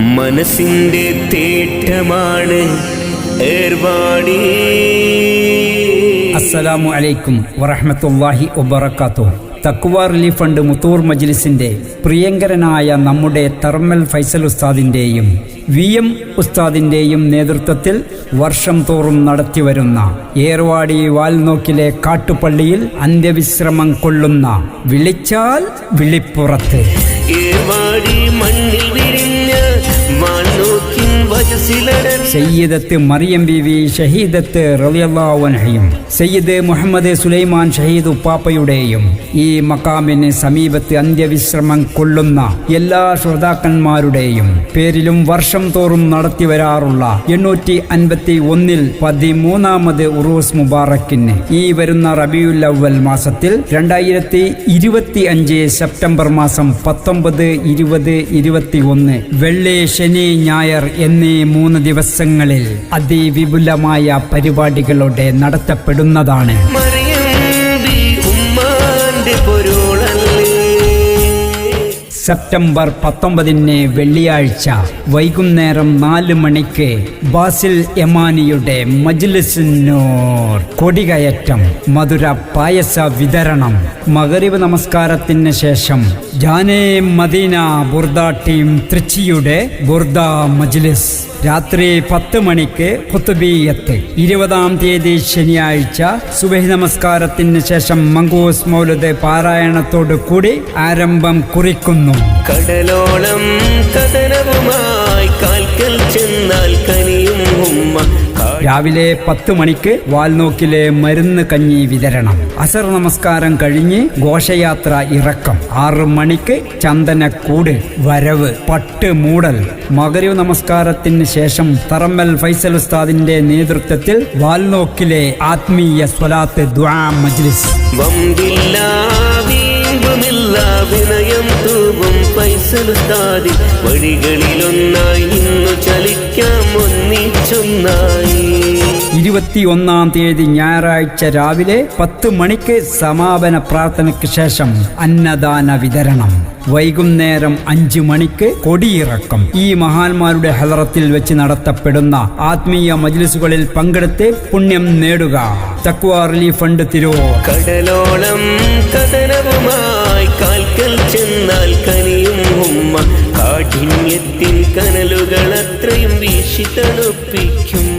മനസ്സിന്റെ തേട്ടമാണ് ഏർവാടി. അസ്സലാമു അലൈക്കും വറഹമത്തല്ലാഹി വബറക്കാത്തു തക്വാർ റിലീഫ് ഫണ്ട് മുത്തൂർ മജ്ലിസിന്റെ പ്രിയങ്കരനായ നമ്മുടെ തർമൽ ഫൈസൽ ഉസ്താദിന്റെയും വി എം ഉസ്താദിന്റെയും നേതൃത്വത്തിൽ വർഷം തോറും നടത്തിവരുന്ന ഏർവാടി വാൽനോക്കിലെ കാട്ടുപള്ളിയിൽ അന്ത്യവിശ്രമം കൊള്ളുന്ന വിളിച്ചാൽ വിളിപ്പുറത്ത്. ഏർവാടി മണ്ണിൽ വിരിഞ്ഞ Mano, que സയ്യിദത്ത് മറിയം ബീവി ഷഹീദത്ത് റളിയല്ലാഹുഅൻഹയും സയ്യിദ് മുഹമ്മദ് സുലൈമാൻ ഷഹീദ് ഉപ്പാപ്പയുടെയും ഈ മക്കാമിന് സമീപത്ത് അന്ത്യവിശ്രമം കൊള്ളുന്ന എല്ലാ ശ്രോതാക്കന്മാരുടെയും പേരിലും വർഷം തോറും നടത്തി വരാറുള്ള എണ്ണൂറ്റി അൻപത്തി ഒന്നിൽ പതിമൂന്നാമത് ഉറൂസ് മുബാറക്കിന് ഈ വരുന്ന റബിയുൽ അവൽ മാസത്തിൽ രണ്ടായിരത്തി ഇരുപത്തി അഞ്ച് സെപ്റ്റംബർ മാസം പത്തൊമ്പത് ഇരുപത് ഇരുപത്തി ഒന്ന് വെള്ളി ശനി ഞായർ എന്നീ മൂന്ന് ദിവസങ്ങളിൽ അതിവിപുലമായ പരിപാടികളോടെ നടത്തപ്പെടുന്നതാണ്. സെപ്റ്റംബർ പത്തൊമ്പതിന് വെള്ളിയാഴ്ച വൈകുന്നേരം നാല് മണിക്ക് ബാസിൽ എമാനിയുടെ മജ്ലിസിനോർ കൊടികയറ്റം മധുര പായസ വിതരണം മകരീവ് നമസ്കാരത്തിന് ശേഷം ജാനേ മദീന ബുർദ ടീം തൃച്ചിയുടെ ബുർദ മജ്ലിസ് രാത്രി പത്ത് മണിക്ക് കുത്തുബീയത്ത് ഇരുപതാം തീയതി ശനിയാഴ്ച സുബഹി നമസ്കാരത്തിന് ശേഷം മങ്കൂസ് മൗലത് പാരായണത്തോടു കൂടി ആരംഭം കുറിക്കുന്നു. കടലോളം കഥനവുമായി കാൽക്കൽ ചെന്നാൽ കനിയും ഉമ്മ. രാവിലെ പത്ത് മണിക്ക് വാൽനോക്കിലെ മരുന്ന് കഞ്ഞി വിതരണം. അസർ നമസ്കാരം കഴിഞ്ഞ് ഘോഷയാത്ര ഇറക്കം. ആറ് മണിക്ക് ചന്ദനക്കൂട് വരവ് പട്ട് മൂടൽ. മകരവ് നമസ്കാരത്തിന് ശേഷം തറമ്മൽ ഫൈസൽ ഉസ്താദിന്റെ നേതൃത്വത്തിൽ വാൽനോക്കിലെ ആത്മീയ സ്വലാത്ത് ദ്വാ മജ്ലിസ്. വീമ്പുമില്ല വിനയം തൂവും പൈസലുത്താതി. വഴികളിലൊന്നായി നിന്നു ചലിക്കാം ഒന്നിച്ചൊന്നായി. ഇരുപത്തിയൊന്നാം തീയതി ഞായറാഴ്ച രാവിലെ പത്ത് മണിക്ക് സമാപന പ്രാർത്ഥനയ്ക്ക് ശേഷം അന്നദാന വിതരണം. വൈകുന്നേരം അഞ്ചു മണിക്ക് കൊടിയിറക്കം. ഈ മഹാന്മാരുടെ ഹലറത്തിൽ വെച്ച് നടത്തപ്പെടുന്ന ആത്മീയ മജ്ലിസുകളിൽ പങ്കെടുത്ത് പുണ്യം നേടുക. തക്വ റിലീഫ് ഫണ്ട് തിരൂർ കടലോളം കാൽക്കൽ ചെന്നാൽ കനിയും ഉമ്മ. കാഠിന്യത്തിൻ കനലുകൾ അത്രയും വീശി തണുപ്പിക്കും.